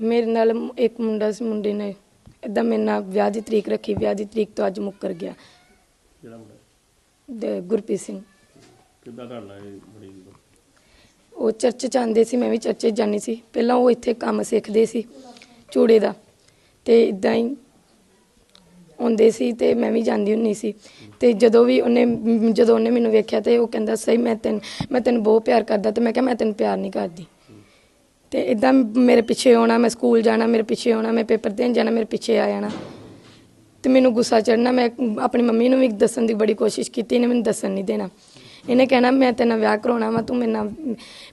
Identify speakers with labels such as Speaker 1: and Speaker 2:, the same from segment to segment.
Speaker 1: ਮੇਰੇ ਨਾਲ ਇੱਕ ਮੁੰਡਾ ਸੀ ਮੁੰਡੇ ਨੇ ਇਦਾਂ ਮੇਰੇ ਨਾਲ ਵਿਆਹ ਦੀ ਤਰੀਕ ਰੱਖੀ ਵਿਆਹ ਦੀ ਤਰੀਕ ਤੋਂ ਅੱਜ ਮੁੱਕਰ ਗਿਆ।
Speaker 2: ਜਿਹੜਾ ਮੁੰਡਾ?
Speaker 1: ਤੇ ਗੁਰਪ੍ਰੀਤ ਸਿੰਘ।
Speaker 2: ਕਿੱਦਾਂ ਢਾਲਣਾ ਇਹ ਬੜੀ
Speaker 1: ਉਹ ਚਰਚ ਆਉਂਦੇ ਸੀ ਮੈਂ ਵੀ ਚਰਚ ਜਾਂਦੀ ਸੀ। ਪਹਿਲਾਂ ਉਹ ਇੱਥੇ ਕੰਮ ਸਿੱਖਦੇ ਸੀ ਚੂੜੇ ਦਾ। ਤੇ ਇਦਾਂ ਹੀ ਆਉਂਦੇ ਸੀ ਤੇ ਮੈਂ ਵੀ ਜਾਂਦੀ ਹੁੰਨੀ ਸੀ। ਤੇ ਜਦੋਂ ਵੀ ਉਹਨੇ ਜਦੋਂ ਉਹਨੇ ਮੈਨੂੰ ਵੇਖਿਆ ਤੇ ਉਹ ਕਹਿੰਦਾ ਸਹੀ ਮੈਂ ਤੈਨੂੰ ਮੈਂ ਤੈਨੂੰ ਬਹੁਤ ਪਿਆਰ ਕਰਦਾ ਤੇ ਮੈਂ ਕਿਹਾ ਮੈਂ ਤੈਨੂੰ ਪਿਆਰ ਨਹੀਂ ਕਰਦੀ। ਤੇ ਇਦਾਂ ਮੇਰੇ ਪਿੱਛੇ ਆਉਣਾ, ਮੈਂ ਸਕੂਲ ਜਾਣਾ, ਮੇਰੇ ਪਿੱਛੇ ਆਉਣਾ, ਮੈਂ ਪੇਪਰ ਦੇਣ ਜਾਣਾ, ਮੇਰੇ ਪਿੱਛੇ ਆ ਜਾਣਾ। ਤੇ ਮੈਨੂੰ ਗੁੱਸਾ ਚੜਨਾ ਮੈਂ ਆਪਣੀ ਮੰਮੀ ਨੂੰ ਵੀ ਦੱਸਣ ਦੀ ਬੜੀ ਕੋਸ਼ਿਸ਼ ਕੀਤੀ, ਇਹਨੇ ਮੈਨੂੰ ਦੱਸਣ ਨਹੀਂ ਦੇਣਾ। ਇਹਨੇ ਕਹਿਣਾ, ਮੈਂ ਤੇਰੇ ਨਾਲ ਵਿਆਹ ਕਰਾਉਣਾ ਵਾ, ਤੂੰ ਮੇਰੇ ਨਾਲ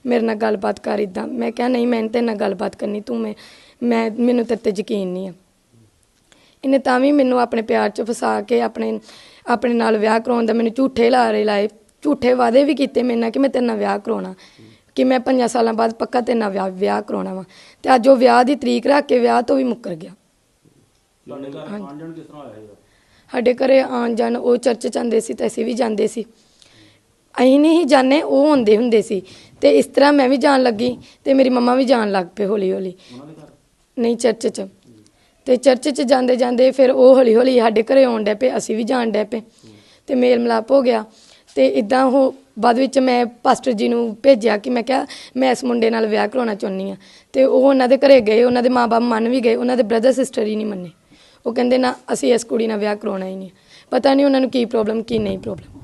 Speaker 1: ਮੇਰੇ ਨਾਲ ਗੱਲਬਾਤ ਕਰ ਇਦਾਂ ਮੈਂ ਕਿਹਾ, ਨਹੀਂ, ਮੈਂ ਤੇਰੇ ਨਾਲ ਗੱਲਬਾਤ ਕਰਨੀ, ਤੂੰ ਮੈਂ ਮੈਂ, ਮੈਨੂੰ ਤੇਰੇ ਤੇ ਯਕੀਨ ਨਹੀਂ ਆ। ਇਹਨੇ ਤਾਂ ਵੀ ਮੈਨੂੰ ਆਪਣੇ ਪਿਆਰ 'ਚ ਫਸਾ ਕੇ ਆਪਣੇ ਆਪਣੇ ਨਾਲ ਵਿਆਹ ਕਰਾਉਣ ਦਾ ਮੈਨੂੰ ਝੂਠੇ ਲਾਰੇ ਲਾਏ, ਝੂਠੇ ਵਾਅਦੇ ਵੀ ਕੀਤੇ ਮੇਰੇ ਨਾਲ ਕਿ ਮੈਂ ਤੇਰੇ ਨਾਲ ਵਿਆਹ ਕਰਾਉਣਾ। ਕਿ ਮੈਂ ਪੰਜਾਂ ਸਾਲਾਂ ਬਾਅਦ ਪੱਕਾ ਤੇਰੇ ਨਾਲ ਵਿਆਹ ਵਿਆਹ ਕਰਾਉਣਾ ਵਾ। ਤੇ ਅੱਜ ਉਹ ਵਿਆਹ ਦੀ ਤਰੀਕ ਰੱਖ ਕੇ ਵਿਆਹ ਤੋਂ ਵੀ ਮੁੱਕਰ ਗਿਆ।
Speaker 2: ਤੁਹਾਡੇ ਘਰ ਆਉਣ ਜਾਣ ਕਿਸ ਤਰ੍ਹਾਂ ਹੋਇਆ ਇਹ
Speaker 1: ਸਾਡੇ ਘਰੇ ਆਉਣ ਜਾਣ ਉਹ ਚਰਚ ਚ ਆਉਂਦੇ ਸੀ ਤੇ ਅਸੀਂ ਵੀ ਜਾਂਦੇ ਸੀ। ਅਸੀਂ ਨਹੀਂ ਜਾਂਦੇ ਉਹ ਹੁੰਦੇ ਹੁੰਦੇ ਸੀ। ਤੇ ਇਸ ਤਰ੍ਹਾਂ ਮੈਂ ਵੀ ਜਾਣ ਲੱਗੀ ਤੇ ਮੇਰੀ ਮੰਮਾ ਵੀ ਜਾਣ ਲੱਗ ਪਏ ਹੌਲੀ ਹੌਲੀ
Speaker 2: ਉਹਨਾਂ ਦੇ ਘਰ?
Speaker 1: ਨਹੀਂ ਚਰਚ ਚ। ਤੇ ਚਰਚ ਚ ਜਾਂਦੇ ਜਾਂਦੇ ਫਿਰ ਉਹ ਹੌਲੀ ਹੌਲੀ ਸਾਡੇ ਘਰੇ ਆਉਣ ਡੈ ਪਏ ਅਸੀਂ ਵੀ ਜਾਣ ਡੈ ਪਏ। ਤੇ ਮੇਲ ਮਿਲਾਪ ਹੋ ਗਿਆ। ਤੇ ਇਦਾਂ ਉਹ ਬਾਅਦ ਵਿੱਚ ਮੈਂ ਪਾਸਟਰ ਜੀ ਨੂੰ ਭੇਜਿਆ ਕਿ ਮੈਂ ਕਿਹਾ, ਮੈਂ ਇਸ ਮੁੰਡੇ ਨਾਲ ਵਿਆਹ ਕਰਾਉਣਾ ਚਾਹੁੰਦੀ ਆ ਤੇ ਉਹ ਉਹਨਾਂ ਦੇ ਘਰੇ ਗਏ, ਉਹਨਾਂ ਦੇ ਮਾਪੇ ਮੰਨ ਵੀ ਗਏ, ਉਹਨਾਂ ਦੇ ਬ੍ਰਦਰ ਸਿਸਟਰ ਹੀ ਨਹੀਂ ਮੰਨੇ। ਉਹ ਕਹਿੰਦੇ, ਨਾ, ਅਸੀਂ ਇਸ ਕੁੜੀ ਨਾਲ ਵਿਆਹ ਕਰਾਉਣਾ ਹੀ ਨਹੀਂ। ਪਤਾ ਨਹੀਂ ਉਹਨਾਂ ਨੂੰ ਕੀ ਪ੍ਰੋਬਲਮ ਕੀ ਨਹੀਂ ਪ੍ਰੋਬਲਮ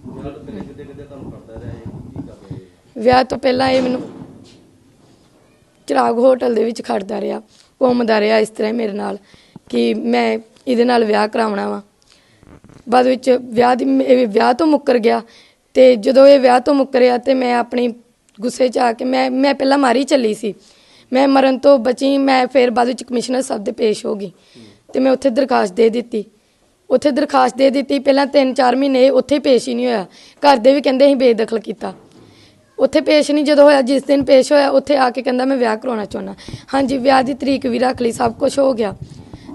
Speaker 1: ਵਿਆਹ ਤੋਂ ਪਹਿਲਾਂ ਇਹ ਮੈਨੂੰ ਚਿਰਾਗ ਹੋਟਲ ਦੇ ਵਿੱਚ ਖੜਦਾ ਰਿਹਾ, ਘੁੰਮਦਾ ਰਿਹਾ ਇਸ ਤਰ੍ਹਾਂ ਮੇਰੇ ਨਾਲ ਕਿ ਮੈਂ ਇਹਦੇ ਨਾਲ ਵਿਆਹ ਕਰਾਉਣਾ ਵਾ। ਬਾਅਦ ਵਿੱਚ ਵਿਆਹ ਦੀ ਵਿਆਹ ਤੋਂ ਮੁੱਕਰ ਗਿਆ। ਤੇ ਜਦੋਂ ਇਹ ਵਿਆਹ ਤੋਂ ਮੁੱਕਰਿਆ ਤੇ ਮੈਂ ਆਪਣੀ ਗੁੱਸੇ 'ਚ ਆ ਕੇ ਮੈਂ ਮੈਂ ਪਹਿਲਾਂ ਮਾਰੀ ਚੱਲੀ ਸੀ। ਮੈਂ ਮਰਨ ਤੋਂ ਬਚੀ, ਮੈਂ ਫਿਰ ਬਾਅਦ ਵਿੱਚ ਕਮਿਸ਼ਨਰ ਸਾਹਿਬ ਦੇ ਪੇਸ਼ ਹੋ ਗਈ ਤੇ ਮੈਂ ਉੱਥੇ ਦਰਖਾਸਤ ਦੇ ਦਿੱਤੀ। ਉੱਥੇ ਦਰਖਾਸਤ ਦੇ ਦਿੱਤੀ, ਪਹਿਲਾਂ 3-4 ਮਹੀਨੇ ਉੱਥੇ ਪੇਸ਼ ਹੀ ਨਹੀਂ ਹੋਇਆ। ਘਰ ਦੇ ਵੀ ਕਹਿੰਦੇ ਅਸੀਂ ਬੇਦਖਲ ਕੀਤਾ। ਉੱਥੇ ਪੇਸ਼ ਨਹੀਂ ਜਦੋਂ ਹੋਇਆ, ਜਿਸ ਦਿਨ ਪੇਸ਼ ਹੋਇਆ, ਉੱਥੇ ਆ ਕੇ ਕਹਿੰਦਾ ਮੈਂ ਵਿਆਹ ਕਰਾਉਣਾ ਚਾਹੁੰਦਾ। ਹਾਂਜੀ, ਵਿਆਹ ਦੀ ਤਰੀਕ ਵੀ ਰੱਖ ਲਈ, ਸਭ ਕੁਝ ਹੋ ਗਿਆ।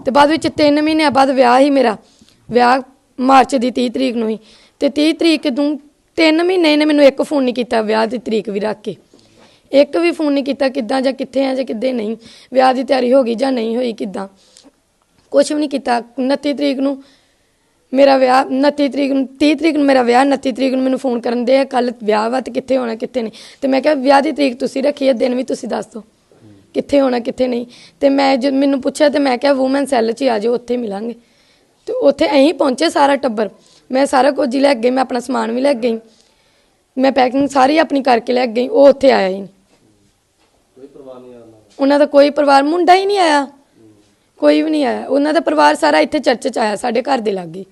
Speaker 1: ਤੇ ਬਾਅਦ ਵਿੱਚ 3 ਮਹੀਨਿਆਂ ਬਾਅਦ ਵਿਆਹ ਹੀ ਮੇਰਾ। ਵਿਆਹ ਮਾਰਚ ਦੀ 30 ਤਰੀਕ ਨੂੰ ਹੀ। ਤੇ 30 ਤਰੀਕ ਨੂੰ ਤਿੰਨ ਮਹੀਨੇ ਇਹਨੇ ਮੈਨੂੰ ਇੱਕ ਫੋਨ ਨਹੀਂ ਕੀਤਾ ਵਿਆਹ ਦੀ ਤਰੀਕ ਵੀ ਰੱਖ ਕੇ। ਇੱਕ ਵੀ ਫੋਨ ਨਹੀਂ ਕੀਤਾ ਕਿੱਦਾਂ ਜਾਂ ਕਿੱਥੇ ਆ ਜਾਂ ਕਿੱਦੇ ਨਹੀਂ। ਵਿਆਹ ਦੀ ਤਿਆਰੀ ਹੋ ਗਈ ਜਾਂ ਨਹੀਂ ਹੋਈ ਕਿੱਦਾਂ। ਕੁਝ ਵੀ ਨਹੀਂ ਕੀਤਾ। 29 ਤਰੀਕ ਨੂੰ ਮੇਰਾ ਵਿਆਹ 29 ਤਰੀਕ ਨੂੰ 30 ਤਰੀਕ ਨੂੰ ਮੇਰਾ ਵਿਆਹ 29 ਤਰੀਕ ਨੂੰ ਮੈਨੂੰ ਫੋਨ ਕਰਨ ਦੇ ਕੱਲ ਵਿਆਹ ਵਾ ਤੇ ਕਿੱਥੇ ਹੋਣਾ, ਕਿੱਥੇ ਨਹੀਂ। ਤੇ ਮੈਂ ਕਿਹਾ ਵਿਆਹ ਦੀ ਤਰੀਕ ਤੁਸੀਂ ਰੱਖੀ ਹੈ ਦਿਨ ਵੀ ਤੁਸੀਂ ਦੱਸ ਦਿਓ। ਕਿੱਥੇ ਹੋਣਾ, ਕਿੱਥੇ ਨਹੀਂ। ਤੇ ਮੈਂ ਜਦ ਮੈਨੂੰ ਪੁੱਛਿਆ ਤੇ ਮੈਂ ਕਿਹਾ ਔਮਨ ਸੈੱਲ 'ਚ ਹੀ ਆ ਜਾਓ, ਉੱਥੇ ਮਿਲਾਂਗੇ। ਤੇ ਉੱਥੇ ਅਸੀਂ ਪਹੁੰਚੇ ਸਾਰਾ ਟੱਬਰ। ਮੈਂ ਸਾਰਾ ਕੁਝ ਹੀ ਲੈ ਕੇ ਗਈ ਮੈਂ ਆਪਣਾ ਸਮਾਨ ਵੀ ਲੈ ਕੇ ਗਈ। ਮੈਂ ਪੈਕਿੰਗ ਸਾਰੀ ਆਪਣੀ ਕਰਕੇ ਲੈ ਕੇ ਗਈ ਉਹ ਉੱਥੇ ਆਇਆ ਹੀ ਨਹੀਂ।
Speaker 2: ਕੋਈ ਪਰਵਾਹ ਨਹੀਂ ਆਉਂਦਾ
Speaker 1: ਉਹਨਾਂ ਦਾ ਕੋਈ ਪਰਿਵਾਰ ਮੁੰਡਾ ਹੀ ਨਹੀਂ ਆਇਆ। ਕੋਈ ਵੀ ਨਹੀਂ ਆਇਆ। ਉਹਨਾਂ ਦਾ ਪਰਿਵਾਰ ਸਾਰਾ ਇੱਥੇ ਚਰਚ 'ਚ ਆਇਆ ਸਾਡੇ ਘਰ ਦੇ ਲਾਗੇ।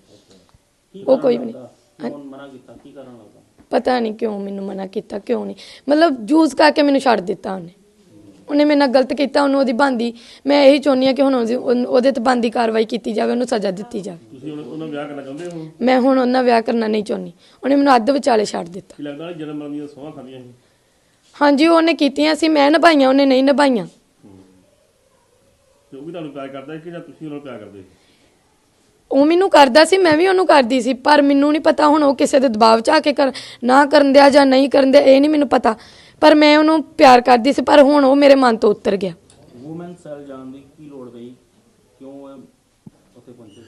Speaker 1: ਉਹ ਕੋਈ ਵੀ ਨਹੀਂ।
Speaker 2: ਕੌਣ ਮਨਾ ਕੀਤਾ? ਕੀ ਕਰਨ ਲੱਗਾ
Speaker 1: ਪਤਾ ਨਹੀਂ ਕਿਉਂ ਮੈਨੂੰ ਮਨਾ ਕੀਤਾ ਕਿਉਂ ਨਹੀਂ। ਮਤਲਬ ਜੂਸ ਕਰਕੇ ਮੈਨੂੰ ਛੱਡ ਦਿੱਤਾ ਉਹਨੇ। ਉਹਨੇ ਮੇਰੇ ਨਾਲ ਗਲਤ ਕੀਤਾ ਉਹਨੂੰ ਉਹਦੀ ਬੰਦੀ ਮੈਂ ਇਹੀ ਚਾਹੁੰਦੀ ਹਾਂ ਕਿ ਹੁਣ ਉਹਦੀ- ਉਹਨ- ਉਹਦੇ ਤੇ ਬੰਦੀ ਕਾਰਵਾਈ ਕੀਤੀ ਜਾਵੇ ਉਹਨੂੰ ਸਜ਼ਾ ਦਿੱਤੀ ਜਾਵੇ।
Speaker 2: ਤੁਸੀਂ ਹੁਣ ਉਹਨਾਂ ਵਿਆਹ ਕਰਨਾ ਚਾਹੁੰਦੇ ਹੋ?
Speaker 1: ਮੈਂ ਹੁਣ ਉਹਨਾਂ ਵਿਆਹ ਕਰਨਾ ਨਹੀਂ ਚਾਹੁੰਦੀ। ਉਹਨੇ ਮੈਨੂੰ ਅੱਧ ਵਿਚਾਲੇ ਛੱਡ ਦਿੱਤਾ।
Speaker 2: ਕੀ ਲੱਗਦਾ ਜਨਮ ਮਰਨ ਦੀਆਂ ਸੋਹਾਂ ਖਾਂਦੀਆਂ ਸੀ?
Speaker 1: ਹਾਂਜੀ ਉਹਨੇ ਕੀਤੀਆਂ ਸੀ ਮੈਂ ਨਿਭਾਈਆਂ ਉਹਨੇ ਨਹੀਂ ਨਿਭਾਈਆਂ।
Speaker 2: ਤੇ ਉਹ ਵੀ ਤੁਹਾਨੂੰ ਪਿਆਰ ਕਰਦਾ ਸੀ ਕਿ ਜਾਂ ਤੁਸੀਂ ਉਹਨਾਂ ਨੂੰ ਪਿਆਰ ਕਰਦੇ ਸੀ?
Speaker 1: ਉਹ ਮੈਨੂੰ ਕਰਦਾ ਸੀ ਮੈਂ ਵੀ ਉਹਨੂੰ ਕਰਦੀ ਸੀ ਪਰ ਮੈਨੂੰ ਨਹੀਂ ਪਤਾ ਹੁਣ ਉਹ ਕਿਸੇ ਦੇ ਦਬਾਅ 'ਚ ਆ ਕੇ ਕਰ ਨਾ ਕਰਨ ਦਿਆ ਜਾਂ ਨਹੀਂ ਕਰਨ ਦਿਆ ਇਹ ਨਹੀਂ ਮੈਨੂੰ ਪਤਾ। ਪਰ ਮੈਂ ਉਹਨੂੰ ਪਿਆਰ ਕਰਦੀ ਸੀ ਪਰ ਹੁਣ ਉਹ ਮੇਰੇ ਮਨ ਤੋਂ ਉਤਰ ਗਿਆ।
Speaker 2: ਵੂਮਨ ਸੈਲ ਜਾਣ ਦੀ ਕੀ ਲੋੜ ਪਈ? ਕਿਉਂ ਇਹ ਉੱਥੇ ਪਹੁੰਚੇ?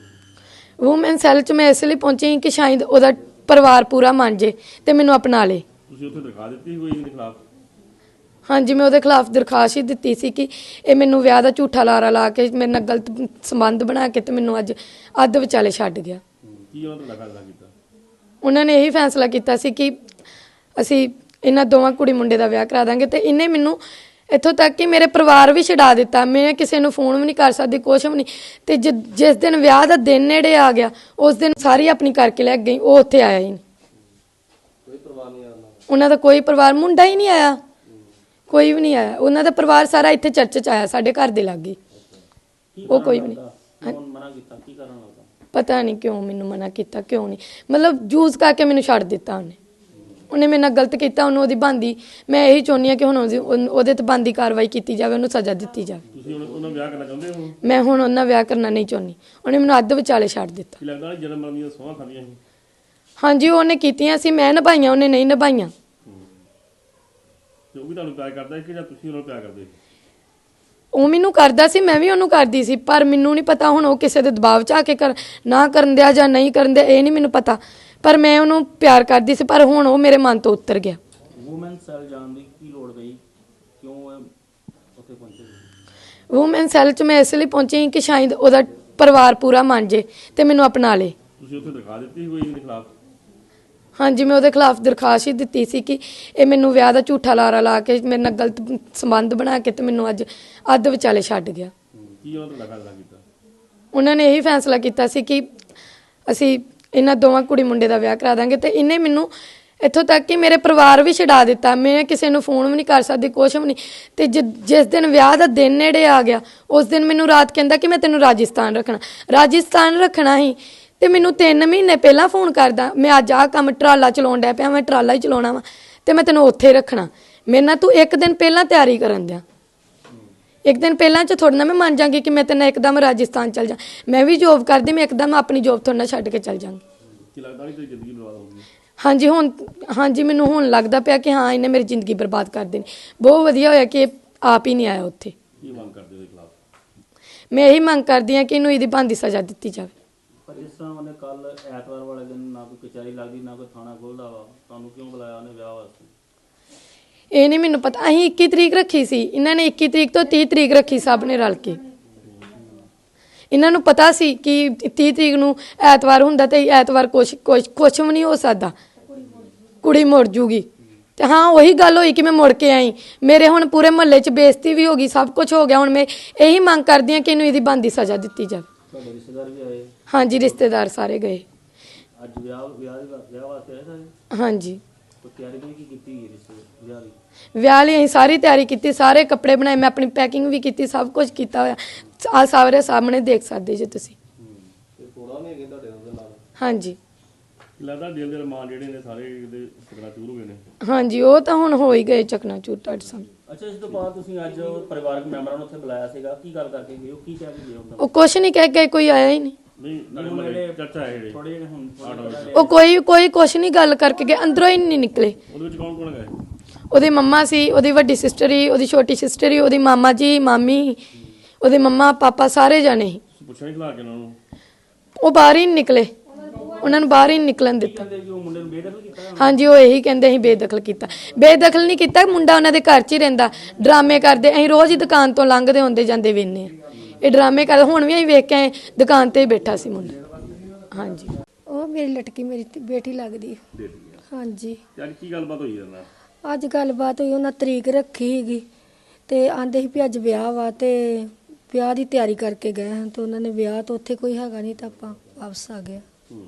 Speaker 1: ਵੂਮਨ ਸੈੱਲ 'ਚ ਮੈਂ ਇਸ ਲਈ ਪਹੁੰਚੀ ਕਿ ਸ਼ਾਇਦ ਉਹਦਾ ਪਰਿਵਾਰ ਪੂਰਾ ਮੰਨ ਜੇ ਤੇ ਮੈਨੂੰ ਅਪਣਾ ਲੇ।
Speaker 2: ਤੁਸੀਂ ਉੱਥੇ ਦਿਖਾ ਦਿੱਤੀ ਕੋਈ ਇਹਦੇ ਖਿਲਾਫ?
Speaker 1: ਹਾਂਜੀ ਮੈਂ ਉਹਦੇ ਖਿਲਾਫ ਦਰਖਾਸਤ ਹੀ ਦਿੱਤੀ ਸੀ ਕਿ ਇਹ ਮੈਨੂੰ ਵਿਆਹ ਦਾ ਝੂਠਾ ਲਾਰਾ ਲਾ ਕੇ ਮੇਰੇ ਨਾਲ ਗਲਤ ਸੰਬੰਧ ਬਣਾ ਕੇ ਤੇ ਮੈਨੂੰ ਅੱਜ ਅੱਧ ਵਿਚਾਲੇ ਛੱਡ ਗਿਆ।
Speaker 2: ਕੀ ਕੀਤਾ?
Speaker 1: ਉਹਨਾਂ ਨੇ ਇਹੀ ਫੈਸਲਾ ਕੀਤਾ ਸੀ ਕਿ ਅਸੀਂ ਇਹਨਾਂ ਦੋਵਾਂ ਕੁੜੀ ਮੁੰਡੇ ਦਾ ਵਿਆਹ ਕਰਾ ਦਾਂਗੇ ਤੇ ਇਹਨੇ ਮੈਨੂੰ ਇੱਥੋਂ ਤੱਕ ਕਿ ਮੇਰੇ ਪਰਿਵਾਰ ਵੀ ਛਡਾ ਦਿੱਤਾ। ਮੈਂ ਕਿਸੇ ਨੂੰ ਫੋਨ ਵੀ ਨਹੀਂ ਕਰ ਸਕਦੀ ਕੁਛ ਵੀ ਨਹੀਂ। ਤੇ ਜਿ- ਜਿਸ ਦਿਨ ਵਿਆਹ ਦਾ ਦਿਨ ਨੇੜੇ ਆ ਗਿਆ ਉਸ ਦਿਨ ਸਾਰੀ ਆਪਣੀ ਕਰਕੇ ਲੈ ਗਈ ਉਹ ਉੱਥੇ ਆਇਆ ਹੀ ਨਹੀਂ। ਉਹਨਾਂ ਦਾ ਕੋਈ ਪਰਿਵਾਰ ਮੁੰਡਾ ਹੀ ਨਹੀਂ ਆਇਆ। ਕੋਈ ਵੀ ਨਹੀਂ ਆਇਆ। ਉਹਨਾਂ ਦਾ ਪਰਿਵਾਰ ਸਾਰਾ ਇੱਥੇ ਚਰਚ 'ਚ ਆਇਆ ਸਾਡੇ ਘਰ ਦੇ ਲਾਗੇ। ਉਹ ਕੋਈ ਵੀ ਨਹੀਂ।
Speaker 2: ਕੌਣ ਮਨਾ ਕੀਤਾ? ਕੀ ਕਰਨ ਲੱਗਾ
Speaker 1: ਪਤਾ ਨਹੀਂ ਕਿਉਂ ਮੈਨੂੰ ਮਨਾ ਕੀਤਾ ਕਿਉਂ ਨਹੀਂ। ਮਤਲਬ ਜੂਸ ਕਰਕੇ ਮੈਨੂੰ ਛੱਡ ਦਿੱਤਾ ਉਹਨੇ। ਉਹਨੇ ਮੇਰੇ ਨਾਲ ਗਲਤ ਕੀਤਾ ਉਹਨੂੰ ਉਹਦੀ ਬੰਦੀ ਮੈਂ ਇਹੀ ਚਾਹੁੰਦੀ ਹਾਂ ਕਿ ਹੁਣ ਉਹਦੀ- ਉਹਨ- ਉਹਦੇ ਤੇ ਬੰਦੀ ਕਾਰਵਾਈ ਕੀਤੀ ਜਾਵੇ ਉਹਨੂੰ ਸਜ਼ਾ ਦਿੱਤੀ ਜਾਵੇ।
Speaker 2: ਤੁਸੀਂ ਹੁਣ ਉਹਨਾਂ ਵਿਆਹ ਕਰਨਾ ਚਾਹੁੰਦੇ ਹੋ?
Speaker 1: ਮੈਂ ਹੁਣ ਉਹਨਾਂ ਵਿਆਹ ਕਰਨਾ ਨਹੀਂ ਚਾਹੁੰਦੀ। ਉਹਨੇ ਮੈਨੂੰ ਅੱਧ ਵਿਚਾਲੇ ਛੱਡ ਦਿੱਤਾ।
Speaker 2: ਕੀ ਲੱਗਦਾ ਜਨਮ ਮਰਨ ਦੀਆਂ ਸੋਹਾਂ ਖਾਂਦੀਆਂ ਸੀ?
Speaker 1: ਹਾਂਜੀ ਉਹਨੇ ਕੀਤੀਆਂ ਸੀ ਮੈਂ ਨਿਭਾਈਆਂ ਉਹਨੇ ਨਹੀਂ ਨਿਭਾਈਆਂ।
Speaker 2: ਤੇ ਉਹ ਵੀ ਤੁਹਾਨੂੰ ਪਿਆਰ ਕਰਦਾ ਸੀ ਕਿ ਜਾਂ ਤੁਸੀਂ ਉਹਨਾਂ ਨੂੰ ਪਿਆਰ ਕਰਦੇ ਸੀ?
Speaker 1: ਉਹ ਮੈਨੂੰ ਕਰਦਾ ਸੀ ਮੈਂ ਵੀ ਉਹਨੂੰ ਕਰਦੀ ਸੀ ਪਰ ਮੈਨੂੰ ਨਹੀਂ ਪਤਾ ਹੁਣ ਉਹ ਕਿਸੇ ਦੇ ਦਬਾਅ 'ਚ ਆ ਕੇ ਕਰ ਨਾ ਕਰਨ ਦਿਆ ਜਾਂ ਨਹੀਂ ਕਰਨ ਦਿਆ ਇਹ ਨਹੀਂ ਮੈਨੂੰ ਪਤਾ। ਪਰ ਮੈਂ ਉਹਨੂੰ ਪਿਆਰ ਕਰਦੀ ਸੀ ਪਰ ਹੁਣ ਉਹ ਮੇਰੇ ਮਨ ਤੋਂ ਉਤਰ ਗਿਆ।
Speaker 2: ਵੂਮਨ ਸੈੱਲ ਜਾਣ ਦੀ ਕੀ ਲੋੜ ਪਈ? ਕਿਉਂ ਇਹ ਉੱਥੇ ਪਹੁੰਚੇ?
Speaker 1: ਵੂਮਨ ਸੈੱਲ 'ਚ ਮੈਂ ਇਸ ਲਈ ਪਹੁੰਚੀ ਕਿ ਸ਼ਾਇਦ ਉਹਦਾ ਪਰਿਵਾਰ ਪੂਰਾ ਮੰਨ ਜੇ ਤੇ ਮੈਨੂੰ ਅਪਣਾ ਲੇ।
Speaker 3: ਤੁਸੀਂ ਉੱਥੇ ਦਿਖਾ ਦਿੱਤੀ ਕੋਈ ਇਹਦੇ ਖਿਲਾਫ?
Speaker 1: ਹਾਂਜੀ ਮੈਂ ਉਹਦੇ ਖਿਲਾਫ ਦਰਖਾਸਤ ਹੀ ਦਿੱਤੀ ਸੀ ਕਿ ਇਹ ਮੈਨੂੰ ਵਿਆਹ ਦਾ ਝੂਠਾ ਲਾਰਾ ਲਾ ਕੇ ਮੇਰੇ ਨਾਲ ਗਲਤ ਸੰਬੰਧ ਬਣਾ ਕੇ ਤੇ ਮੈਨੂੰ ਅੱਜ ਅੱਧ ਵਿਚਾਲੇ ਛੱਡ ਗਿਆ।
Speaker 3: ਕੀ ਉਹਨਾਂ ਤੁਹਾਡਾ ਫੈਸਲਾ ਕੀਤਾ?
Speaker 1: ਉਹਨਾਂ ਨੇ ਇਹੀ ਫੈਸਲਾ ਕੀਤਾ ਸੀ ਕਿ ਅਸੀਂ ਇਹਨਾਂ ਦੋਵਾਂ ਕੁੜੀ ਮੁੰਡੇ ਦਾ ਵਿਆਹ ਕਰਾ ਦਾਂਗੇ ਤੇ ਇਹਨੇ ਮੈਨੂੰ ਇੱਥੋਂ ਤੱਕ ਕਿ ਮੇਰੇ ਪਰਿਵਾਰ ਵੀ ਛਡਾ ਦਿੱਤਾ। ਮੈਂ ਕਿਸੇ ਨੂੰ ਫੋਨ ਵੀ ਨਹੀਂ ਕਰ ਸਕਦੀ, ਕੁਛ ਵੀ ਨਹੀਂ। ਤੇ ਜਿ- ਜਿਸ ਦਿਨ ਵਿਆਹ ਦਾ ਦਿਨ ਨੇੜੇ ਆ ਗਿਆ, ਉਸ ਦਿਨ ਮੈਨੂੰ ਰਾਤ ਕਹਿੰਦਾ ਕਿ ਮੈਂ ਤੈਨੂੰ ਰਾਜਸਥਾਨ ਰੱਖਣਾ। ਰਾਜਸਥਾਨ ਰੱਖਣਾ ਹੀ। ਤੇ ਮੈਨੂੰ 3 ਮਹੀਨੇ ਪਹਿਲਾਂ ਫੋਨ ਕਰਦਾ, ਮੈਂ ਅੱਜ ਆਹ ਕੰਮ ਟਰਾਲਾ ਚਲਾਉਣ ਡਿਆ ਪਿਆ ਮੈਂ ਟਰਾਲਾ ਹੀ ਚਲਾਉਣਾ ਵਾ। ਤੇ ਮੈਂ ਤੈਨੂੰ ਉੱਥੇ ਰੱਖਣਾ। ਮੇਰੇ ਨਾਲ ਤੂੰ ਇੱਕ ਦਿਨ ਪਹਿਲਾਂ ਤਿਆਰੀ ਕਰਨ ਦਿਆਂ। ਇੱਕ ਦਿਨ ਪਹਿਲਾਂ ਚ ਥੋੜਾ ਨਾ ਮੈਂ ਮੰਨ ਜਾਂਗੀ ਕਿ ਮੈਂ ਤੈਨੂੰ ਇੱਕਦਮ ਰਾਜਸਥਾਨ ਚਲ ਜਾ ਮੈਂ ਵੀ ਜੋਬ ਕਰਦੀ ਮੈਂ ਇੱਕਦਮ ਆਪਣੀ ਜੋਬ ਥੋੜਾ ਨਾ ਛੱਡ ਕੇ ਚਲ ਜਾਂਗੀ।
Speaker 3: ਕੀ ਲੱਗਦਾ ਨਹੀਂ ਤੇਰੀ ਜ਼ਿੰਦਗੀ ਬਰਬਾਦ ਹੋ ਗਈ
Speaker 1: ਹਾਂਜੀ ਹੁਣ ਹਾਂਜੀ ਮੈਨੂੰ ਹੁਣ ਲੱਗਦਾ ਪਿਆ ਕਿ ਹਾਂ ਇਹਨੇ ਮੇਰੀ ਜ਼ਿੰਦਗੀ ਬਰਬਾਦ ਕਰ ਦੇਣੀ। ਬਹੁਤ ਵਧੀਆ ਹੋਇਆ ਕਿ ਇਹ ਆਪ ਹੀ ਨਹੀਂ ਆਇਆ ਉੱਥੇ।
Speaker 3: ਕੀ ਮੰਗ ਕਰਦੇ ਉਹਦੇ ਖਿਲਾਫ?
Speaker 1: ਮੈਂ ਇਹੀ ਮੰਗ ਕਰਦੀ ਹਾਂ ਕਿ ਇਹਨੂੰ ਇਹਦੀ ਬਣਦੀ ਸਜ਼ਾ ਦਿੱਤੀ ਜਾਵੇ।
Speaker 2: ਪਰ ਇਸ ਤਰ੍ਹਾਂ ਉਹਨੇ ਕੱਲ ਐਤਵਾਰ ਵਾਲੇ ਦਿਨ ਨਾ ਕੋਈ ਕਚਹਿਰੀ ਲੱਗਦੀ ਨਾ ਕੋਈ ਥਾਣਾ ਖੋਲਦਾ ਵਾ। ਤੁਹਾਨੂੰ ਕਿਉਂ ਬੁਲਾਇਆ ਉਹਨੇ ਵਿਆਹ ਵਾਸਤੇ?
Speaker 1: ਇਹ ਨਹੀਂ ਮੈਨੂੰ ਪਤਾ। ਅਸੀਂ 21 ਤਰੀਕ ਰੱਖੀ ਸੀ। ਇਹਨਾਂ ਨੇ 21 ਤਰੀਕ ਤੋਂ 30 ਤਰੀਕ ਰੱਖੀ ਸਭ ਨੇ ਰਲ ਕੇ। ਇਹਨਾਂ ਨੂੰ ਪਤਾ ਸੀ ਕਿ 30 ਤਰੀਕ ਨੂੰ ਐਤਵਾਰ ਹੁੰਦਾ ਤੇ ਐਤਵਾਰ ਕੁਛ ਕੁਛ ਕੁਛ ਵੀ ਨਹੀਂ ਹੋ ਸਕਦਾ। ਕੁੜੀ ਮੁੜ ਜੂਗੀ। ਤੇ ਹਾਂ ਉਹੀ ਗੱਲ ਹੋਈ ਕਿ ਮੈਂ ਮੁੜ ਕੇ ਆਈ। ਮੇਰੇ ਹੁਣ ਪੂਰੇ ਮਹੱਲੇ 'ਚ ਬੇਇੱਜ਼ਤੀ ਵੀ ਹੋ ਗਈ। ਸਭ ਕੁਝ ਹੋ ਗਿਆ। ਹੁਣ ਮੈਂ ਇਹੀ ਮੰਗ ਕਰਦੀ ਹਾਂ ਕਿ ਇਹਨੂੰ ਇਹਦੀ ਬਣਦੀ ਸਜ਼ਾ ਦਿੱਤੀ ਜਾਵੇ।
Speaker 2: ਤੁਹਾਡੇ ਰਿਸ਼ਤੇਦਾਰ ਵੀ ਆਏ?
Speaker 1: ਹਾਂਜੀ ਰਿਸ਼ਤੇਦਾਰ ਸਾਰੇ ਗਏ।
Speaker 2: ਅੱਜ ਵਿਆਹ ਵਿਆਹ ਦੀ- ਵਿਆਹ ਵਾਸਤੇ ਆਏ ਸਾਰੇ?
Speaker 1: ਹਾਂਜੀ।
Speaker 2: ਕੋਈ ਤਿਆਰੀ ਕੀ ਕੀਤੀ ਗਈ ਰਿਸ਼ਤੇ ਵਿਆਹ ਦੀ?
Speaker 1: ਵਿਆਹ ਲਈ ਅਸੀਂ ਸਾਰੀ ਤਿਆਰੀ ਕੀਤੀ ਸਾਰੇ ਕੱਪੜੇ ਬਣਾਏ ਮੈਂ ਆਪਣੀ ਪੈਕਿੰਗ ਵੀ ਕੀਤੀ ਸਭ ਕੁਝ ਕੀਤਾ ਹੋਇਆ। ਆ ਸਾਰੇ ਸਾਹਮਣੇ ਦੇਖ ਸਕਦੇ ਜੇ ਤੁਸੀਂ। ਹਾਂਜੀ।
Speaker 3: ਲੱਗਦਾ ਦਿਲ ਦੇ ਰਮਾਨ ਜਿਹੜੇ ਨੇ ਸਾਰੇ ਇਹਦੇ ਸਕਣਾ ਚੂਰ ਹੋ ਗਏ ਨੇ।
Speaker 1: ਹਾਂਜੀ ਉਹ ਤਾਂ ਹੁਣ ਹੋ ਹੀ ਗਏ ਚਕਨਾਚੂਰ ਤੁਹਾਡੇ ਸਾਹਮਣੇ।
Speaker 2: ਅੱਛਾ ਇਸ ਤੋਂ ਬਾਅਦ ਤੁਸੀਂ ਅੱਜ ਪਰਿਵਾਰਕ ਮੈਂਬਰਾਂ ਨੂੰ ਉੱਥੇ ਬੁਲਾਇਆ ਸੀਗਾ। ਕੀ ਗੱਲ ਕਰਕੇ ਗਏ ਹੋ? ਕੀ ਕਹਿ ਕੇ ਗਏ ਹੋ?
Speaker 1: ਉਹ ਕੁਛ ਨਹੀਂ ਕਹਿ ਕੇ ਕੋਈ ਆਇਆ ਹੀ ਨਹੀਂ।
Speaker 3: ਨਹੀਂ ਨਾਲੇ ਮਹੱਲੇ ਚਰਚਾ ਹੈ ਜਿਹੜੇ
Speaker 2: ਥੋੜੇ ਜਿਹੇ ਹੁਣ
Speaker 1: ਉਹ ਕੋਈ ਕੋਈ ਕੁਛ ਨਹੀਂ ਗੱਲ ਕਰਕੇ ਗਏ ਅੰਦਰੋਂ ਹੀ ਨਹੀਂ ਨਿਕਲੇ।
Speaker 3: ਉਹਦੇ ਵਿੱਚ ਕੌਣ ਕੌਣ ਗਏ?
Speaker 1: ਉਹਦੀ ਮੰਮਾ ਸੀ ਉਹਦੀ ਵੱਡੀ ਸਿਸਟਰ ਹੀ ਉਹਦੀ ਛੋਟੀ ਸਿਸਟਰ ਹੀ ਉਹਦੀ ਮਾਮਾ ਜੀ ਮਾਮੀ ਉਹਦੇ ਮੰਮਾ ਪਾਪਾ ਸਾਰੇ ਜਾਣੇ ਸੀ।
Speaker 3: ਤੁਸੀਂ ਪੁੱਛਿਆ ਨਹੀਂ ਖਲਾ ਕੇ ਉਹਨਾਂ ਨੂੰ?
Speaker 1: ਉਹ ਬਾਹਰ ਹੀ ਨਹੀਂ ਨਿਕਲੇ। ਉਹਨਾਂ ਨੂੰ ਬਾਹਰ ਹੀ ਨਹੀਂ ਨਿਕਲਣ ਦਿੱਤਾ।
Speaker 2: ਕਹਿੰਦੇ ਕਿ ਉਹ ਮੁੰਡੇ ਨੂੰ ਬੇਦਖਲ ਕੀਤਾ
Speaker 1: ਹਾਂਜੀ ਉਹ ਇਹੀ ਕਹਿੰਦੇ ਅਸੀਂ ਬੇਦਖਲ ਕੀਤਾ। ਬੇਦਖਲ ਨਹੀਂ ਕੀਤਾ ਮੁੰਡਾ ਉਹਨਾਂ ਦੇ ਘਰ 'ਚ ਹੀ ਰਹਿੰਦਾ। ਡਰਾਮੇ ਕਰਦੇ ਅਸੀਂ ਰੋਜ਼ ਹੀ ਦੁਕਾਨ ਤੋਂ ਲੰਘਦੇ ਹੁੰਦੇ ਜਾਂਦੇ ਵੇਨੇ ਆ ਇਹ ਡਰਾਮੇ ਕਰ ਹੁਣ ਵੀ ਅਸੀਂ ਵੇਖ ਕੇ ਆਏ, ਦੁਕਾਨ ਤੇ ਹੀ ਬੈਠਾ ਸੀ ਮੁੰਡਾ। ਹਾਂਜੀ।
Speaker 4: ਉਹ ਮੇਰੀ ਲਟਕੀ ਮੇਰੀ ਤੀ- ਬੇਟੀ ਲੱਗਦੀ। ਹਾਂਜੀ।
Speaker 3: ਤੇ ਅੱਜ ਕੀ ਗੱਲਬਾਤ ਹੋਈ ਇਹਨਾਂ ਨਾਲ?
Speaker 4: ਅੱਜ ਗੱਲਬਾਤ ਹੋਈ, ਉਹਨਾਂ ਤਰੀਕ ਰੱਖੀ ਸੀਗੀ ਤੇ ਆਂਦੇ ਸੀ ਵੀ ਅੱਜ ਵਿਆਹ ਵਾ ਤੇ ਵਿਆਹ ਦੀ ਤਿਆਰੀ ਕਰਕੇ ਗਏ ਹਾਂ ਤੇ ਉਹਨਾਂ ਨੇ ਵਿਆਹ ਤੋਂ ਉੱਥੇ ਕੋਈ ਹੈਗਾ ਨਹੀਂ ਤਾਂ ਆਪਾਂ ਵਾਪਸ ਆ ਗਏ।
Speaker 3: ਹੂੰ।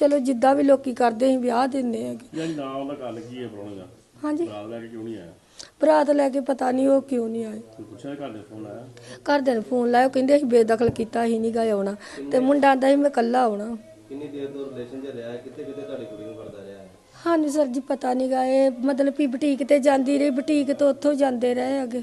Speaker 4: ਚਲੋ ਜਿੱਦਾਂ ਵੀ ਲੋਕੀ ਕਰਦੇ ਅਸੀਂ ਵਿਆਹ ਦਿੰਦੇ ਹੈਗੇ।
Speaker 3: ਯਾਨੀ ਨਾ ਉਹਦਾ ਗੱਲ ਕੀ ਹੈ ਪਰੋਣੇ ਦਾ
Speaker 4: ਹਾਂਜੀ।
Speaker 3: ਰਾਤ ਲੈ ਕੇ ਕਿਉਂ ਨਹੀਂ ਆਇਆ?
Speaker 4: ਬਰਾਤ ਲੈ ਕੇ ਪਤਾ ਨਹੀਂ ਉਹ ਕਿਉਂ ਨਹੀਂ ਆਏ।
Speaker 3: ਪੁੱਛਿਆ ਘਰ ਦੇ ਫੋਨ ਆਇਆ?
Speaker 4: ਘਰਦਿਆਂ ਨੇ ਫੋਨ ਲਾਇਆ ਉਹ ਕਹਿੰਦੇ ਅਸੀਂ ਬੇਦਖਲ ਕੀਤਾ ਅਸੀਂ ਨਹੀਂ ਗਏ ਆਉਣਾ। ਤੇ ਮੁੰਡਾ ਆਂਦਾ ਸੀ ਮੈਂ ਇਕੱਲਾ ਆਉਣਾ।
Speaker 5: ਕਿੰਨੀ ਦੇਰ ਤੋਂ ਰਿਲੇਸ਼ਨ 'ਚ ਰਿਹਾ ਹੈ? ਕਿੱਥੇ ਕਿੱਥੇ ਤੁਹਾਡੀ ਕੁੜੀ ਨੂੰ ਕਰਦਾ ਰਿਹਾ ਹੈ?
Speaker 4: ਹਾਂਜੀ ਸਰ ਜੀ ਪਤਾ ਨਹੀਂ ਗਏ ਮਤਲਬ ਵੀ ਬੁਟੀਕ ਤੇ ਜਾਂਦੀ ਰਹੀ ਬੁਟੀਕ ਤੋਂ ਉੱਥੋਂ ਜਾਂਦੇ ਰਹੇ ਅੱਗੇ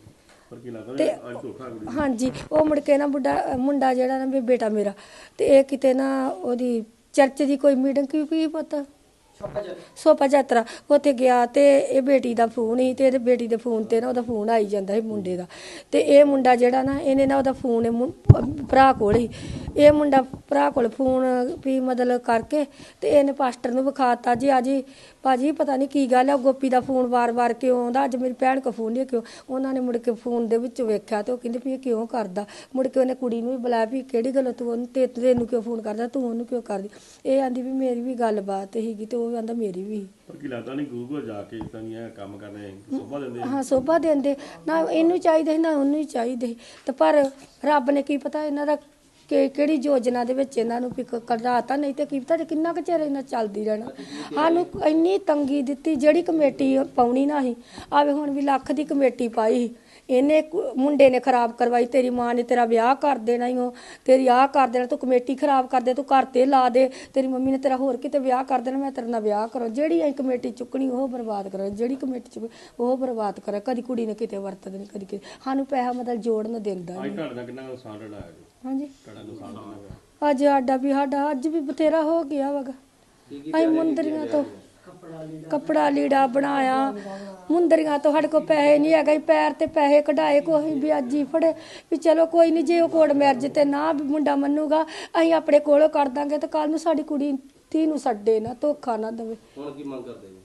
Speaker 4: ਤੇ ਹਾਂਜੀ ਉਹ ਮੁੜ ਕੇ ਨਾ ਬੁੱਢਾ ਮੁੰਡਾ ਜਿਹੜਾ ਨਾ ਵੀ ਬੇਟਾ ਮੇਰਾ ਤੇ ਇਹ ਕਿਤੇ ਨਾ ਉਹਦੀ ਚਰਚ ਦੀ ਕੋਈ ਮੀਟਿੰਗ ਕੀ ਕੀ ਪਤਾ ਸੋਪਾ ਯਾਤਰਾ। ਉੱਥੇ ਗਿਆ ਤੇ ਇਹ ਬੇਟੀ ਦਾ ਫੋਨ ਸੀ ਤੇ ਇਹਦੇ ਬੇਟੀ ਦੇ ਫੋਨ ਤੇ ਨਾ ਉਹਦਾ ਫੋਨ ਆਈ ਜਾਂਦਾ ਸੀ ਮੁੰਡੇ ਦਾ। ਤੇ ਇਹ ਮੁੰਡਾ ਜਿਹੜਾ ਨਾ, ਇਹਨੇ ਨਾ ਉਹਦਾ ਫੋਨ ਭਰਾ ਕੋਲ ਹੀ, ਇਹ ਮੁੰਡਾ ਭਰਾ ਕੋਲ ਫੋਨ ਵੀ ਮਤਲਬ ਕਰਕੇ ਤੇ ਇਹਨੇ ਪਾਸਟਰ ਨੂੰ ਵਿਖਾਤਾ ਜੀ ਅੱਜ ਭਾਜੀ ਪਤਾ ਨਹੀਂ ਕੀ ਗੱਲ ਹੈ ਉਹ ਗੋਪੀ ਦਾ ਫੋਨ ਵਾਰ-ਵਾਰ ਕਿਉਂ ਆਉਂਦਾ? ਅੱਜ ਮੇਰੀ ਭੈਣ ਕੋ ਫੋਨ ਨਹੀਂ ਕਿਉਂ? ਉਹਨਾਂ ਨੇ ਮੁੜ ਕੇ ਫੋਨ ਦੇ ਵਿੱਚ ਵੇਖਿਆ ਤੇ ਉਹ ਕਹਿੰਦੇ ਵੀ ਇਹ ਕਿਉਂ ਕਰਦਾ? ਮੁੜ ਕੇ ਉਹਨੇ ਕੁੜੀ ਨੂੰ ਵੀ ਬੁਲਾਇਆ ਵੀ ਕਿਹੜੀ ਗੱਲ ਤੂੰ ਉਹਨੂੰ ਤੇ ਤੈਨੂੰ ਕਿਉਂ ਫੋਨ ਕਰਦਾ? ਤੂੰ ਉਹਨੂੰ ਕਿਉਂ ਕਰਦੀ? ਇਹ ਆਂਦੀ ਵੀ ਮੇਰੀ ਵੀ ਗੱਲਬਾਤ ਸੀਗੀ ਤੇ ਉਹ ਉਹ ਕਹਿੰਦਾ ਮੇਰੀ ਵੀ।
Speaker 3: ਪਰ ਕੀ ਲੱਗਦਾ ਨਹੀਂ ਗੁਰੂ ਕੋਲ ਜਾ ਕੇ ਤਰ੍ਹਾਂ ਦੀਆਂ ਕੰਮ ਕਰਨੇ ਸੋਭਾ ਦਿੰਦੇ
Speaker 4: ਹਾਂ ਸੋਭਾ ਦਿੰਦੇ। ਨਾ ਇਹਨੂੰ ਚਾਹੀਦੇ ਨਾ ਉਹਨੂੰ ਹੀ ਚਾਹੀਦੇ। ਤੇ ਪਰ ਰੱਬ ਨੇ ਕੀ ਪਤਾ ਇਹਨਾਂ ਦਾ ਕਿ ਕਿਹੜੀ ਯੋਜਨਾ ਦੇ ਵਿੱਚ ਇਹਨਾਂ ਨੂੰ ਕਢਾਤਾ ਨਹੀਂ ਤੇ ਕੀ ਪਤਾ ਕਿੰਨਾ ਕੁ ਚਿਰ ਇਹਨਾਂ ਚੱਲਦੀ ਰਹਿਣਾ। ਸਾਨੂੰ ਇੰਨੀ ਤੰਗੀ ਦਿੱਤੀ ਜਿਹੜੀ ਕਮੇਟੀ ਪਾਉਣੀ ਨਾ ਸੀ। ਆਵੇ ਹੁਣ ਵੀ ਲੱਖ ਦੀ ਕਮੇਟੀ ਪਾਈ। ਇਹਨੇ ਮੁੰਡੇ ਨੇ ਖਰਾਬ ਕਰਵਾਈ ਤੇਰੀ ਮਾਂ ਨੇ ਤੇਰਾ ਵਿਆਹ ਕਰ ਦੇਣਾ ਹੀ ਉਹ ਤੇਰੀ ਆਹ ਕਰ ਦੇਣਾ ਤੂੰ ਕਮੇਟੀ ਖਰਾਬ ਕਰ ਦੇ ਤੂੰ ਘਰ ਤੇ ਲਾ ਦੇ ਤੇਰੀ ਮੰਮੀ ਨੇ ਤੇਰਾ ਹੋਰ ਕਿਤੇ ਵਿਆਹ ਕਰ ਦੇਣਾ ਮੈਂ ਤੇਰੇ ਨਾਲ ਵਿਆਹ ਕਰਾਂ। ਜਿਹੜੀ ਅਸੀਂ ਕਮੇਟੀ ਚੁੱਕਣੀ ਉਹ ਬਰਬਾਦ ਕਰੋ। ਜਿਹੜੀ ਕਮੇਟੀ ਚੁੱਕ ਉਹ ਬਰਬਾਦ ਕਰੇ। ਕਦੀ ਕੁੜੀ ਨੇ ਕਿਤੇ ਵਰਤ ਦੇਣੀ ਕਦੀ ਕਿਤੇ। ਸਾਨੂੰ ਪੈਸਾ ਮਤਲਬ ਜੋੜਨ ਦਿੰਦਾ
Speaker 3: ਅੱਜ
Speaker 4: ਨਹੀਂ
Speaker 3: ਤੁਹਾਡੇ ਨਾਲ ਕਿੰਨਾ ਨੁਕਸਾਨ ਆਇਆ ਜੀ?
Speaker 4: ਹਾਂਜੀ।
Speaker 3: ਤੁਹਾਡਾ ਨੁਕਸਾਨ
Speaker 4: ਅੱਜ ਸਾਡਾ ਵੀ ਸਾਡਾ ਅੱਜ ਵੀ ਬਥੇਰਾ ਹੋ ਗਿਆ ਵਗਾ ਅਸੀਂ ਮੁੰਦਰੀਆਂ ਤੋਂ ਕੱਪੜਾ ਲੀੜਾ ਬਣਾਇਆ। ਮੁੰਦਰੀਆਂ ਤੋਂ ਸਾਡੇ ਕੋਲ ਪੈਸੇ ਨਹੀਂ ਹੈਗੇ ਪੈਰ ਤੇ ਪੈਸੇ ਕਢਾਏ ਕੋਈ ਵੀ ਅੱਜ ਹੀ ਫੜੇ। ਵੀ ਚਲੋ ਕੋਈ ਨਹੀਂ ਜੇ ਉਹ ਕੋੜ ਮੈਰਜ ਤੇ ਨਾ ਵੀ ਮੁੰਡਾ ਮੰਨੂਗਾ ਅਸੀਂ ਆਪਣੇ ਕੋਲੋਂ ਕਰ ਦਾਂਗੇ ਤੇ ਕੱਲ ਨੂੰ ਸਾਡੀ ਕੁੜੀ ਧੀ ਨੂੰ ਛੱਡੇ ਨਾ ਧੋਖਾ ਨਾ ਦੇਵੇ।
Speaker 5: ਹੁਣ ਕੀ ਮੰਗ ਕਰਦੇ ਜੀ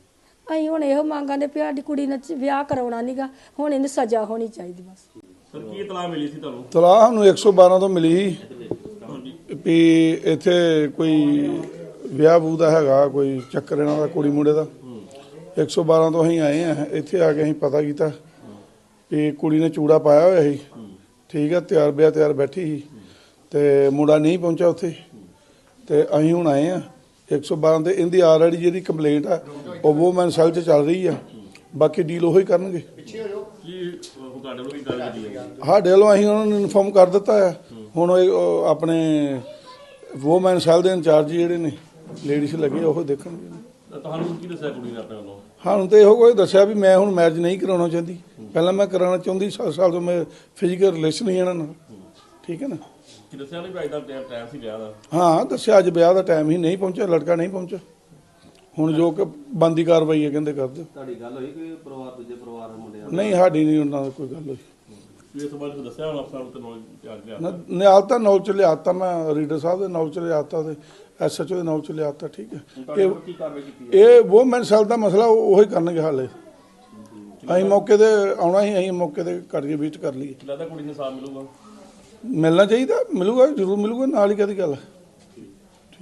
Speaker 4: ਅਸੀਂ ਹੁਣ ਇਹੋ ਮੰਗਾਂਦੇ ਵੀ ਸਾਡੀ ਕੁੜੀ ਨਾਲ ਵਿਆਹ ਕਰਾਉਣਾ ਨਹੀਂਗਾ ਹੁਣ ਇਹਨੂੰ ਸਜ਼ਾ ਹੋਣੀ ਚਾਹੀਦੀ ਬਸ।
Speaker 3: ਸਰ ਕੀ ਇਤਲਾਹ ਮਿਲੀ ਸੀ ਤੁਹਾਨੂੰ?
Speaker 6: ਤਲਾਹ ਸਾਨੂੰ 112 ਤੋਂ ਮਿਲੀ ਵੀ ਇੱਥੇ ਕੋਈ ਵਿਆਹ ਬੂ ਦਾ ਹੈਗਾ ਕੋਈ ਚੱਕਰ ਇਹਨਾਂ ਦਾ ਕੁੜੀ ਮੁੰਡੇ ਦਾ। 112 ਤੋਂ ਅਸੀਂ ਆਏ ਆ ਇੱਥੇ ਆ ਕੇ ਅਸੀਂ ਪਤਾ ਕੀਤਾ ਵੀ ਕੁੜੀ ਨੇ ਚੂੜਾ ਪਾਇਆ ਹੋਇਆ ਸੀ। ਠੀਕ ਆ ਤਿਆਰ ਬਿਆ ਤਿਆਰ ਬੈਠੀ ਸੀ ਤੇ ਮੁੰਡਾ ਨਹੀਂ ਪਹੁੰਚਿਆ ਉੱਥੇ। ਤੇ ਅਸੀਂ ਹੁਣ ਆਏ ਆ 112 ਤੇ ਇਹਦੀ ਆਲਰੇਡੀ ਜਿਹੜੀ ਕੰਪਲੇਂਟ ਆ ਉਹ ਵੂਮਨ ਸੈਲ 'ਚ ਚੱਲ ਰਹੀ ਆ। ਬਾਕੀ ਡੀਲ ਉਹੀ ਕਰਨਗੇ।
Speaker 3: ਕੀ ਉਹ ਤੁਹਾਡੇ ਵੱਲੋਂ ਕੀ ਗੱਲ ਕੀਤੀ ਹੈ
Speaker 6: ਸਾਡੇ ਵੱਲੋਂ ਅਸੀਂ ਉਹਨਾਂ ਨੂੰ ਇਨਫੋਰਮ ਕਰ ਦਿੱਤਾ ਹੈ ਹੁਣ ਆਪਣੇ ਵੂਮਨ ਸੈਲ ਦੇ ਇੰਚਾਰਜ ਜਿਹੜੇ ਨੇ ਲੇਡੀਜ਼ ਲੱਗੇ ਉਹ ਦੇਖਣਗੇ।
Speaker 3: ਤਾਂ ਤੁਹਾਨੂੰ ਕੀ ਦੱਸਿਆ ਕੁੜੀ ਨੇ ਆਪਣੇ ਵੱਲੋਂ?
Speaker 6: ਸਾਨੂੰ ਤੇ ਇਹੋ ਕੋਈ ਦੱਸਿਆ ਵੀ ਮੈਂ ਹੁਣ ਮੈਰਿਜ ਨਹੀਂ ਕਰਾਉਣਾ ਚਾਹੁੰਦੀ। ਪਹਿਲਾਂ ਮੈਂ ਕਰਾਉਣਾ ਚਾਹੁੰਦੀ 7 ਸਾਲ ਤੋਂ ਮੈਂ ਫਿਜ਼ੀਕਲ ਰਿਲੇਸ਼ਨ ਹੀ ਇਹਨਾਂ ਨਾਲ। ਠੀਕ ਹੈ ਨਾ?
Speaker 3: ਕੀ ਦੱਸਿਆ ਨਹੀਂ ਵੀ ਅੱਜ ਦਾ ਟਾਈਮ ਸੀ ਵਿਆਹ ਦਾ?
Speaker 6: ਹਾਂ ਦੱਸਿਆ ਅੱਜ ਵਿਆਹ ਦਾ ਟਾਈਮ ਹੀ ਨਹੀਂ ਪਹੁੰਚਿਆ ਲੜਕਾ ਨਹੀਂ ਪਹੁੰਚਿਆ। ਹੁਣ ਜੋ ਕਿ ਬੰਦੀ ਕਾਰਵਾਈ ਹੈ ਕਹਿੰਦੇ ਕਰ ਦਿਓ
Speaker 5: ਤੁਹਾਡੀ ਗੱਲ ਹੋਈ ਕਿ ਪਰਿਵਾਰ ਦੂਜੇ ਪਰਿਵਾਰ ਦੇ ਮੁੰਡਿਆਂ ਨਾਲ?
Speaker 6: ਨਹੀਂ ਸਾਡੀ ਨਹੀਂ ਉਹਨਾਂ ਨਾਲ ਕੋਈ ਗੱਲ ਹੋਈ।
Speaker 3: ਇਸ ਬਾਰੇ ਦੱਸਿਆ ਹੁਣ ਅਫਸਰ ਤੇ ਨੌਲੇਜ ਤਿਆਰ ਗਿਆ
Speaker 6: ਨ- ਨਿਆਲਤਾ ਨੌਲ ਚ ਲਿਆਤਾ ਮੈਂ ਰੀਡਰ ਸਾਹਿਬ ਦੇ ਨੌਲ ਚ ਲਿਆਤਾ ਤੇ ਐਸਐਚਓ ਦੇ ਨੌਲ ਚ ਲਿਆਤਾ ਠੀਕ ਹੈ। ਇਹ
Speaker 3: ਕੀ ਕਾਰਵਾਈ ਕੀਤੀ
Speaker 6: ਇਹ ਵੂਮਨ ਸੈਲ ਦਾ ਮਸਲਾ ਉਹ ਉਹੀ ਕਰਨਗੇ ਹਾਲੇ। ਅਸੀਂ ਮੌਕੇ ਤੇ ਆਉਣਾ ਹੀ ਅਸੀਂ ਮੌਕੇ ਤੇ ਕਰ ਕੇ ਵਿਜ਼ਿਟ ਕਰ ਲਈਏ।
Speaker 3: ਲੱਗਦਾ ਕੁੜੀ ਨੂੰ ਸਾਥ ਮਿਲੂਗਾ।
Speaker 6: ਮਿਲਣਾ ਚਾਹੀਦਾ ਮਿਲੂਗਾ ਜ਼ਰੂਰ ਮਿਲੂਗਾ ਨਾਲ ਹੀ ਕਦੀ ਗੱਲ ਹੈ।